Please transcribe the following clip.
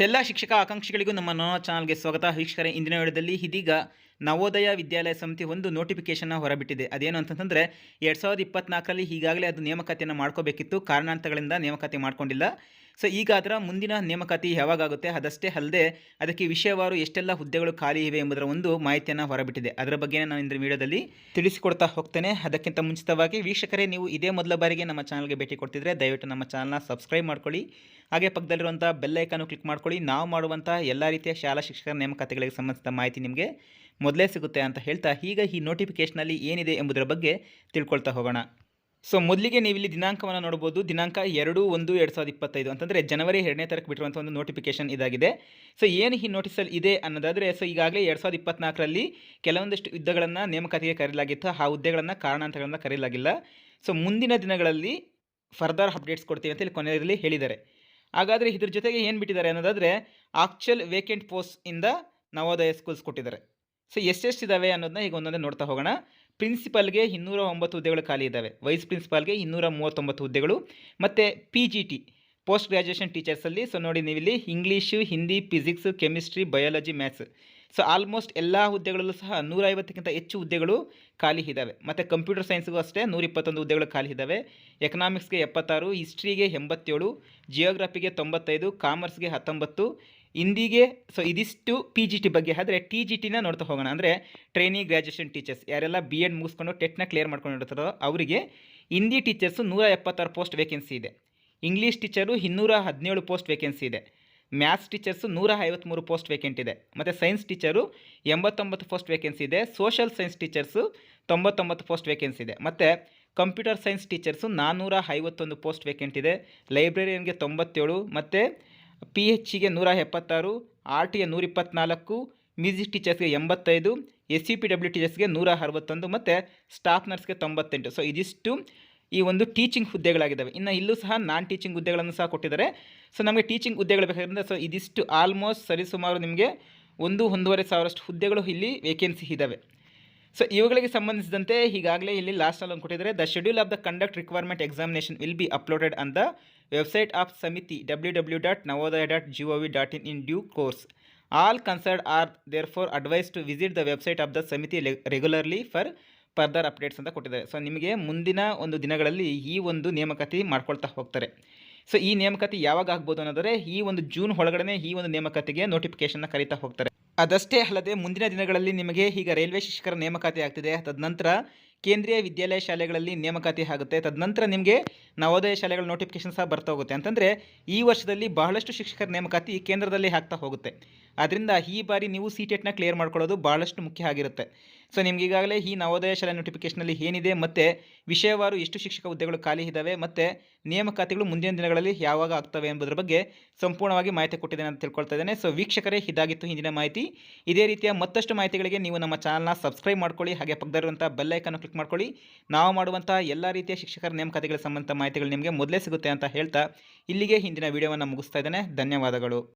ಎಲ್ಲ ಶಿಕ್ಷಕ ಆಕಾಂಕ್ಷಿಗಳಿಗೂ ನಮ್ಮ ನೋನೋ ಚಾನಲ್ಗೆ ಸ್ವಾಗತ. ವೀಕ್ಷಕರೇ, ಇಂದಿನ ವೇಳೆಯಲ್ಲಿ ಇದೀಗ ನವೋದಯ ವಿದ್ಯಾಲಯ ಸಮಿತಿ ಒಂದು ನೋಟಿಫಿಕೇಶನ್ನ ಹೊರಬಿಟ್ಟಿದೆ. ಅದೇನು ಅಂತಂತಂದರೆ, ಎರಡು ಸಾವಿರದ ಇಪ್ಪತ್ನಾಲ್ಕರಲ್ಲಿ ಈಗಾಗಲೇ ಅದು ನೇಮಕಾತಿಯನ್ನು ಮಾಡ್ಕೋಬೇಕಿತ್ತು. ಕಾರಣಾಂತರಗಳಿಂದ ನೇಮಕಾತಿ ಮಾಡ್ಕೊಂಡಿಲ್ಲ. ಸೊ ಈಗ ಅದರ ಮುಂದಿನ ನೇಮಕಾತಿ ಯಾವಾಗುತ್ತೆ ಅದಷ್ಟೇ ಅಲ್ಲದೆ, ಅದಕ್ಕೆ ವಿಷಯವಾರು ಎಷ್ಟೆಲ್ಲ ಹುದ್ದೆಗಳು ಖಾಲಿ ಇವೆ ಎಂಬುದರ ಒಂದು ಮಾಹಿತಿಯನ್ನು ಹೊರಬಿಟ್ಟಿದೆ. ಅದರ ಬಗ್ಗೆ ನಾನು ಇಂದ್ರ ವಿಡಿಯೋದಲ್ಲಿ ತಿಳಿಸಿಕೊಡ್ತಾ ಹೋಗ್ತೇನೆ. ಅದಕ್ಕಿಂತ ಮುಂಚಿತವಾಗಿ ವೀಕ್ಷಕರೇ, ನೀವು ಇದೇ ಮೊದಲ ಬಾರಿಗೆ ನಮ್ಮ ಚಾನಲ್ಗೆ ಭೇಟಿ ಕೊಡ್ತಿದ್ರೆ ದಯವಿಟ್ಟು ನಮ್ಮ ಚಾನಲ್ನ ಸಬ್ಸ್ಕ್ರೈಬ್ ಮಾಡ್ಕೊಳ್ಳಿ. ಹಾಗೆ ಪಕ್ಕದಲ್ಲಿರುವಂಥ ಬೆಲ್ಲೈಕನ್ನು ಕ್ಲಿಕ್ ಮಾಡ್ಕೊಳ್ಳಿ. ನಾವು ಮಾಡುವಂಥ ಎಲ್ಲ ರೀತಿಯ ಶಾಲಾ ಶಿಕ್ಷಕರ ನೇಮಕಾತಿಗಳಿಗೆ ಸಂಬಂಧಿಸಿದ ಮಾಹಿತಿ ನಿಮಗೆ ಮೊದಲೇ ಸಿಗುತ್ತೆ ಅಂತ ಹೇಳ್ತಾ, ಈಗ ಈ ನೋಟಿಫಿಕೇಷನಲ್ಲಿ ಏನಿದೆ ಎಂಬುದರ ಬಗ್ಗೆ ತಿಳ್ಕೊಳ್ತಾ ಹೋಗೋಣ. ಸೊ ಮೊದಲಿಗೆ ನೀವು ಇಲ್ಲಿ ದಿನಾಂಕವನ್ನು ನೋಡ್ಬೋದು. ದಿನಾಂಕ ಎರಡು, ಒಂದು, ಎರಡು ಸಾವಿರದ ಇಪ್ಪತ್ತೈದು. ಅಂತಂದರೆ ಜನವರಿ ಎರಡನೇ ತಾರೀಕು ಬಿಟ್ಟಿರುವಂಥ ಒಂದು ನೋಟಿಫಿಕೇಶನ್ ಇದಾಗಿದೆ. ಸೊ ಏನು ಈ ನೋಟಿಸಲ್ಲಿ ಇದೆ ಅನ್ನೋದಾದರೆ ಸೊ ಈಗಾಗಲೇ ಎರಡು ಸಾವಿರದ ಇಪ್ಪತ್ನಾಲ್ಕರಲ್ಲಿ ಕೆಲವೊಂದಿಷ್ಟು ಯುದ್ಧಗಳನ್ನು ನೇಮಕಾತಿಗೆ ಕರೆಯಲಾಗಿತ್ತು. ಆ ಹುದ್ದೆಗಳನ್ನು, ಕಾರಣಾಂತರಗಳನ್ನು ಕರೆಯಲಾಗಿಲ್ಲ. ಸೊ ಮುಂದಿನ ದಿನಗಳಲ್ಲಿ ಫರ್ದರ್ ಅಪ್ಡೇಟ್ಸ್ ಕೊಡ್ತೀವಿ ಅಂತ ಇಲ್ಲಿ ಕೊನೆಯಲ್ಲಿ ಹೇಳಿದ್ದಾರೆ. ಹಾಗಾದರೆ ಇದ್ರ ಜೊತೆಗೆ ಏನು ಬಿಟ್ಟಿದ್ದಾರೆ ಅನ್ನೋದಾದರೆ ಆಕ್ಚುಲ್ ವೇಕೆಂಟ್ ಪೋಸ್ಟ್ ಇಂದ ನವೋದಯ ಸ್ಕೂಲ್ಸ್ ಕೊಟ್ಟಿದ್ದಾರೆ. ಸೊ ಎಷ್ಟೆಷ್ಟಿದ್ದಾವೆ ಅನ್ನೋದನ್ನ ಈಗ ಒಂದೊಂದೇ ನೋಡ್ತಾ ಹೋಗೋಣ. ಪ್ರಿನ್ಸಿಪಲ್ಗೆ ಇನ್ನೂರ ಒಂಬತ್ತು ಹುದ್ದೆಗಳು ಖಾಲಿ ಇದ್ದಾವೆ. ವೈಸ್ ಪ್ರಿನ್ಸಿಪಾಲ್ಗೆ ಇನ್ನೂರ ಮೂವತ್ತೊಂಬತ್ತು ಹುದ್ದೆಗಳು ಮತ್ತು P G T post graduation ಟೀಚರ್ಸಲ್ಲಿ. So ನೋಡಿ ನೀವಿಲ್ಲಿ English, Hindi, physics, chemistry, biology, maths. So almost ಎಲ್ಲ ಹುದ್ದೆಗಳಲ್ಲೂ ಸಹ ನೂರೈವತ್ತಕ್ಕಿಂತ ಹೆಚ್ಚು ಹುದ್ದೆಗಳು ಖಾಲಿ ಇದ್ದಾವೆ. ಮತ್ತು ಕಂಪ್ಯೂಟರ್ ಸೈನ್ಸ್ಗೂ ಅಷ್ಟೇ ನೂರ ಇಪ್ಪತ್ತೊಂದು ಹುದ್ದೆಗಳು ಖಾಲಿ ಇದ್ದಾವೆ. ಎಕನಾಮಿಕ್ಸ್ಗೆ ಎಪ್ಪತ್ತಾರು, ಹಿಸ್ಟ್ರಿಗೆ ಎಂಬತ್ತೇಳು, ಜಿಯೋಗ್ರಫಿಗೆ ತೊಂಬತ್ತೈದು, ಕಾಮರ್ಸ್ಗೆ ಹತ್ತೊಂಬತ್ತು ಹಿಂದಿಗೆ ಸೊ ಇದಿಷ್ಟು ಪಿ ಜಿ ಟಿ ಬಗ್ಗೆ ಆದರೆ ಟಿ ಜಿ ಟಿನ ನೋಡ್ತಾ ಹೋಗೋಣ. ಅಂದರೆ ಟ್ರೈನಿ ಗ್ರ್ಯಾಜುಯೇಷನ್ ಟೀಚರ್ಸ್ ಯಾರೆಲ್ಲ ಬಿ ಎಡ್ ಮುಗಿಸ್ಕೊಂಡು ಟೆಟ್ನ ಕ್ಲಿಯರ್ ಮಾಡ್ಕೊಂಡು ಇರ್ತಾರೋ ಅವರಿಗೆ ಹಿಂದಿ ಟೀಚರ್ಸು ನೂರ ಎಪ್ಪತ್ತಾರು ಪೋಸ್ಟ್ ವೇಕೆನ್ಸಿ ಇದೆ. ಇಂಗ್ಲೀಷ್ ಟೀಚರು ಇನ್ನೂರ ಹದಿನೇಳು ಪೋಸ್ಟ್ ವೇಕೆನ್ಸಿ ಇದೆ. ಮ್ಯಾಥ್ಸ್ ಟೀಚರ್ಸು ನೂರ ಐವತ್ತ್ಮೂರು ಪೋಸ್ಟ್ ವೇಕೆಂಟ್ ಇದೆ. ಮತ್ತು ಸೈನ್ಸ್ ಟೀಚರು ಎಂಬತ್ತೊಂಬತ್ತು ಪೋಸ್ಟ್ ವೇಕೆನ್ಸಿ ಇದೆ. ಸೋಷಲ್ ಸೈನ್ಸ್ ಟೀಚರ್ಸು ತೊಂಬತ್ತೊಂಬತ್ತು ಪೋಸ್ಟ್ ವೇಕೆನ್ಸಿ ಇದೆ. ಮತ್ತು ಕಂಪ್ಯೂಟರ್ ಸೈನ್ಸ್ ಟೀಚರ್ಸು ನಾನ್ನೂರ ಐವತ್ತೊಂದು ಪೋಸ್ಟ್ ವೇಕೆಂಟ್ ಇದೆ ಲೈಬ್ರರಿಯನ್ಗೆ ತೊಂಬತ್ತೇಳು. ಮತ್ತು ಪಿ ಎಚ್ಗೆ ನೂರ ಎಪ್ಪತ್ತಾರು ಆರ್ ಟಿಗೆ ನೂರ ಇಪ್ಪತ್ತ್ನಾಲ್ಕು ಮ್ಯೂಸಿಕ್ ಟೀಚರ್ಸ್ಗೆ ಎಂಬತ್ತೈದು ಎಸ್ ಸಿ ಪಿ ಡಬ್ಲ್ಯೂ ಟೀಚರ್ಸ್ಗೆ ನೂರ ಅರವತ್ತೊಂದು ಮತ್ತು ಸ್ಟಾಫ್ ನರ್ಸ್ಗೆ ತೊಂಬತ್ತೆಂಟು. ಸೊ ಇದಿಷ್ಟು ಈ ಒಂದು ಟೀಚಿಂಗ್ ಹುದ್ದೆಗಳಾಗಿದ್ದಾವೆ. ಇನ್ನು ಇಲ್ಲೂ ಸಹ ನಾನ್ ಟೀಚಿಂಗ್ ಹುದ್ದೆಗಳನ್ನು ಸಹ ಕೊಟ್ಟಿದ್ದಾರೆ. ಸೊ ನಮಗೆ ಟೀಚಿಂಗ್ ಹುದ್ದೆಗಳು ಬೇಕಾದ್ರಿಂದ ಸೊ ಇದಿಷ್ಟು ಆಲ್ಮೋಸ್ಟ್ ಸರಿಸುಮಾರು ನಿಮಗೆ ಒಂದು, ಒಂದೂವರೆ ಸಾವಿರಷ್ಟು ಹುದ್ದೆಗಳು ಇಲ್ಲಿ ವೇಕೆನ್ಸಿ ಇದ್ದಾವೆ. ಸೊ ಇವುಗಳಿಗೆ ಸಂಬಂಧಿಸಿದಂತೆ ಈಗಾಗಲೇ ಇಲ್ಲಿ ಲಾಸ್ಟಲ್ಲಿ ಒಂದು ಕೊಟ್ಟಿದ್ದಾರೆ. The schedule of the conduct requirement examination will be uploaded on the website of Samiti W W dot Navodaya dot G O V dot in in due course all concerned are therefore advised to visit the website of the Samiti regularly for further updates ಅಂತ ಕೊಟ್ಟಿದ್ದಾರೆ. So ನಿಮಗೆ ಮುಂದಿನ ಒಂದು ದಿನಗಳಲ್ಲಿ ಈ ಒಂದು ನೇಮಕಾತಿ ಮಾಡ್ಕೊಳ್ತಾ ಹೋಗ್ತಾರೆ. ಸೊ ಈ ನೇಮಕಾತಿ ಯಾವಾಗ ಆಗ್ಬೋದು ಅನ್ನೋದರೆ ಈ ಒಂದು ಜೂನ್ ಒಳಗಡೆ ಈ ಒಂದು ನೇಮಕಾತಿಗೆ ನೋಟಿಫಿಕೇಶನ್ನ ಕರೀತಾ ಹೋಗ್ತಾರೆ. ಅದಷ್ಟೇ ಅಲ್ಲದೆ ಮುಂದಿನ ದಿನಗಳಲ್ಲಿ ನಿಮಗೆ ಈಗ ರೈಲ್ವೆ ಶಿಕ್ಷಕರ ನೇಮಕಾತಿ ಆಗ್ತಿದೆ. ತದನಂತರ ಕೇಂದ್ರೀಯ ವಿದ್ಯಾಲಯ ಶಾಲೆಗಳಲ್ಲಿ ನೇಮಕಾತಿ ಆಗುತ್ತೆ. ತದನಂತರ ನಿಮಗೆ ನವೋದಯ ಶಾಲೆಗಳ ನೋಟಿಫಿಕೇಶನ್ ಸಹ ಬರ್ತಾ ಹೋಗುತ್ತೆ. ಅಂತಂದರೆ ಈ ವರ್ಷದಲ್ಲಿ ಬಹಳಷ್ಟು ಶಿಕ್ಷಕರ ನೇಮಕಾತಿ ಕೇಂದ್ರದಲ್ಲಿ ಆಗ್ತಾ ಹೋಗುತ್ತೆ. ಆದ್ದರಿಂದ ಈ ಬಾರಿ ನೀವು ಸಿ ಟೆಟ್ನ ಕ್ಲಿಯರ್ ಮಾಡ್ಕೊಳ್ಳೋದು ಭಾಳಷ್ಟು ಮುಖ್ಯ ಆಗಿರುತ್ತೆ. ಸೊ ನಿಮ್ಗೆ ಈಗಾಗಲೇ ಈ ನವೋದಯ ಶಾಲೆ ನೋಟಿಫಿಕೇಷನಲ್ಲಿ ಏನಿದೆ ಮತ್ತು ವಿಷಯವಾರು ಎಷ್ಟು ಶಿಕ್ಷಕ ಹುದ್ದೆಗಳು ಖಾಲಿ ಇದ್ದಾವೆ ಮತ್ತು ನೇಮಕಾತಿಗಳು ಮುಂದಿನ ದಿನಗಳಲ್ಲಿ ಯಾವಾಗ ಆಗ್ತವೆ ಎಂಬುದರ ಬಗ್ಗೆ ಸಂಪೂರ್ಣವಾಗಿ ಮಾಹಿತಿ ಕೊಟ್ಟಿದ್ದೇನೆ ಅಂತ ತಿಳ್ಕೊಳ್ತಾ ಇದ್ದೇನೆ. ಸೊ ವೀಕ್ಷಕರೇ, ಇದಾಗಿತ್ತು ಹಿಂದಿನ ಮಾಹಿತಿ. ಇದೇ ರೀತಿಯ ಮತ್ತಷ್ಟು ಮಾಹಿತಿಗಳಿಗೆ ನೀವು ನಮ್ಮ ಚಾನಲ್ನ ಸಬ್ಸ್ಕ್ರೈಬ್ ಮಾಡ್ಕೊಳ್ಳಿ, ಹಾಗೆ ಪಕ್ಕದಲ್ಲಿರುವಂಥ ಬೆಲ್ಲೈಕನ್ನು ಕ್ಲಿಕ್ ಮಾಡ್ಕೊಳ್ಳಿ. ನಾವು ಮಾಡುವಂಥ ಎಲ್ಲ ರೀತಿಯ ಶಿಕ್ಷಕರ ನೇಮಕಾತಿಗಳ ಸಂಬಂಧ ಮಾಹಿತಿಗಳು ನಿಮಗೆ ಮೊದಲೇ ಸಿಗುತ್ತೆ ಅಂತ ಹೇಳ್ತಾ ಇಲ್ಲಿಗೆ ಹಿಂದಿನ ವಿಡಿಯೋವನ್ನು ಮುಗಿಸ್ತಾ ಇದ್ದೇನೆ. ಧನ್ಯವಾದಗಳು.